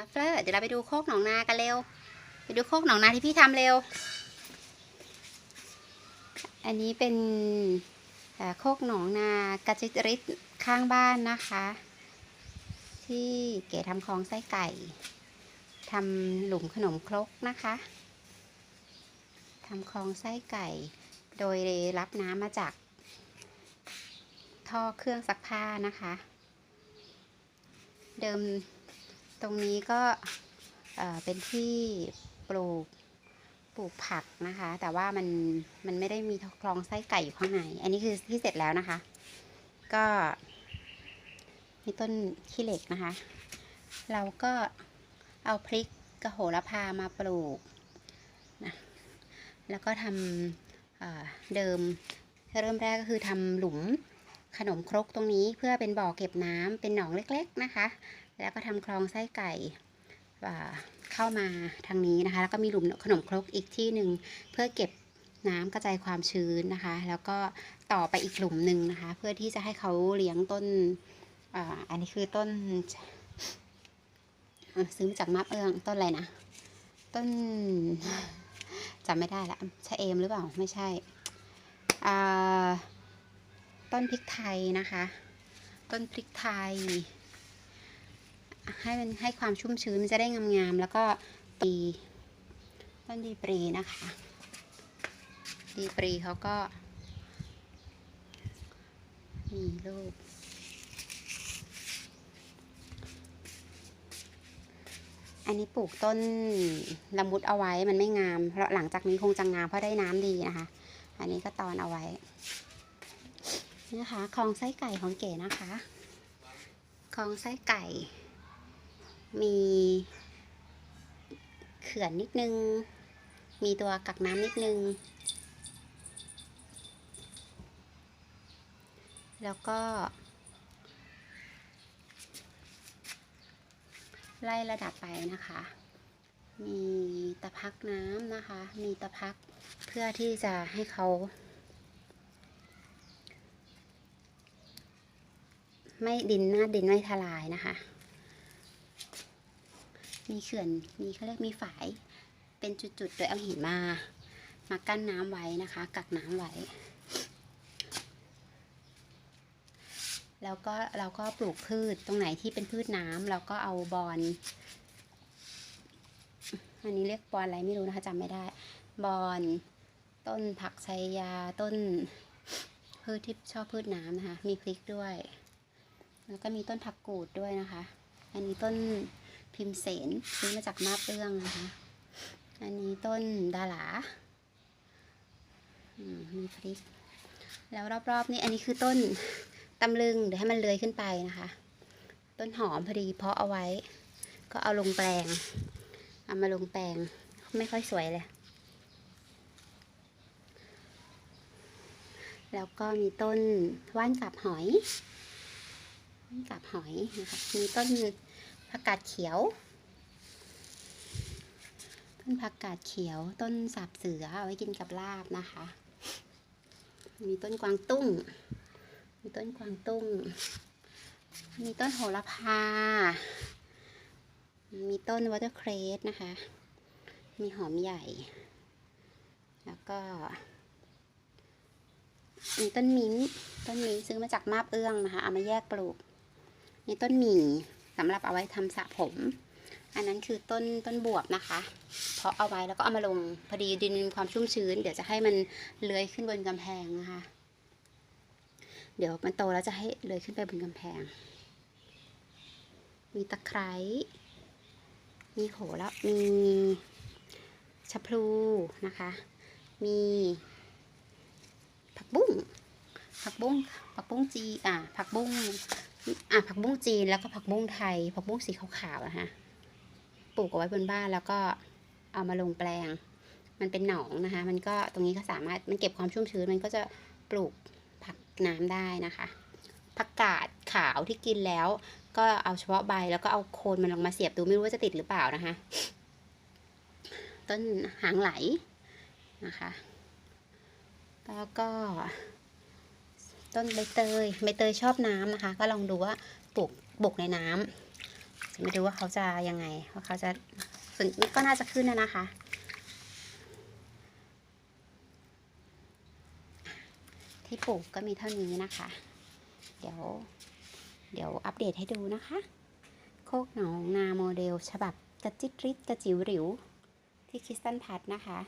อะเฟลอเดี๋ยวเราไปดูโคกหนองนากันเร็ว ไปดูโคกหนองนาที่พี่ทำเร็ว อันนี้เป็นโคกหนองนากระจิตริดข้างบ้านนะคะ ที่เก๋ทำคลองไส้ไก่ทำหลุมขนมครกนะคะทำคลองไส้ไก่ โดยรับน้ำมาจาก ท่อเครื่องซักผ้านะคะ เดิม ตรงนี้ก็เป็นที่ปลูกปลูกผักนะคะ แต่ว่ามันมันไม่ได้มีคลองไส้ไก่อยู่ข้างใน อันนี้คือที่เสร็จแล้วนะคะ ก็มีต้นขี้เหล็กนะคะ เราก็เอาพริกกระโหระพามาปลูกนะแล้วก็ทำเเดิมเริ่มแรกก็คือทำหลุมขนมครกตรงนี้เพื่อเป็นบ่อเก็บน้ำเป็นหนองเล็ก ๆนะคะ แล้วก็ทำคลองไส้ไก่เข้ามาทางนี้นะคะ แล้วก็มีหลุมขนมครกอีกที่หนึ่งเพื่อเก็บน้ำกระจายความชื้นนะคะ แล้วก็ต่อไปอีกหลุมหนึ่งนะคะ เพื่อที่จะให้เขาเลี้ยงต้นออันนี้คือต้นซื้อมาจากมับเอื้องต้นอะไรนะ ต้นจำไม่ได้ละชะเอมหรือเปล่าไม่ใช่ต้นพริกไทยนะคะ ต้นพริกไทย ให้มันให้ความชุ่มชื้นมันจะได้งามๆแล้วก็ดีต้นดีปรีนะคะ ดีปรีเขาก็มีลูกอันนี้ปลูกต้นละมุดเอาไว้มันไม่งามเพราะหลังจากนี้คงจะงามเพราะได้น้ำดีนะคะ อันนี้ก็ตอนเอาไว้นี่นะคะคลองไส้ไก่ของเก๋นะคะคลองไส้ไก่ มีเขื่อนนิดนึง มีตัวกักน้ำนิดนึง แล้วก็ ไล่ระดับไปนะคะ มีตะพักน้ำนะคะ มีตะพักเพื่อที่จะให้เขาไม่ดินหน้าดินไม่ทลายนะคะ มีเขื่อนมีเขาเรียกมีฝาย เป็นจุดๆ โดยเอาหินมา มากั้นน้ำไว้นะคะ กักน้ำไว้ แล้วก็เราก็ปลูกพืชตรงไหนที่เป็นพืชน้ำเราก็เอาบอนอันนี้เรียกบอนอะไรไม่รู้นะคะจำไม่ได้บอนต้นผักไชยาต้นพืชที่ชอบพืชน้ำนะคะ มีพริกด้วย แล้วก็มีต้นผักกูดด้วยนะคะ อันนี้ต้น พิมเสนซื้อมาจากมาเอื้องนะคะ อันนี้ต้นดาลาอืมมีพริก แล้วรอบๆนี่อันนี้คือต้นตำลึง เดี๋ยวให้มันเลื้อยขึ้นไปนะคะ ต้นหอมพอดีเพาะเอาไว้ ก็เอาลงแปลง เอามาลงแปลง ไม่ค่อยสวยเลย แล้วก็มีต้นว่านกับหอย ว่านกับหอยนะคะ มีต้น ผักกาดเขียว ต้นผักกาดเขียว ต้นสับเสือเอาไว้กินกับลาบนะคะ มีต้นกวางตุ้ง มีต้นกวางตุ้ง มีต้นโหระพา มีต้นวอเตอร์เครสนะคะ มีหอมใหญ่ แล้วก็มีต้นมิ้นต้นมิ้นซื้อมาจากมาบเอื้องนะคะ เอามาแยกปลูก มีต้นหมี่ สำหรับเอาไว้ทำสระผม อันนั้นคือต้นต้นบวบนะคะเพาะเอาไว้แล้วก็เอามาลงพอดีดินมีความชุ่มชื้น เดี๋ยวจะให้มันเลื้อยขึ้นบนกำแพงนะคะ เดี๋ยวมันโตแล้วจะให้เลื้อยขึ้นไปบนกำแพง มีตะไคร้มีโหแล้วมีชะพลูนะคะ มีผักบุ้งผักบุ้งผักบุ้งจีอะผักบุ้ง อะผักบุ้งจีนแล้วก็ผักบุ้งไทย ผักบุ้งสีขาวๆนะคะปลูกเอาไว้บนบ้านแล้วก็เอามาลงแปลง มันเป็นหนองนะคะ มันก็ตรงนี้ก็สามารถมันเก็บความชุ่มชื้นมันก็จะปลูกผักน้ำได้นะคะผักกาดขาวที่กินแล้ว ก็เอาเฉพาะใบแล้วก็เอาโคนมันลงมาเสียบดูไม่รู้ว่าจะติดหรือเปล่านะคะ ต้นหางไหลนะคะ แล้วก็ ต้นใบเตยใบเตยชอบน้ำนะคะ ก็ลองดูว่าปลูกปลูกในน้จะไม่รู้ว่าเขาจะยังไงว่าเขาจะส่วนก็น่าจะขึ้นนะนะคะ ที่ปลูกก็มีเท่านี้นะคะ เดี๋ยว เดี๋ยวอัปเดตให้ดูนะคะ โคกหนองนาโมเดล ฉบับกระจิตริดกระจิ๋วหริว ที่คิสตันพัทนะคะ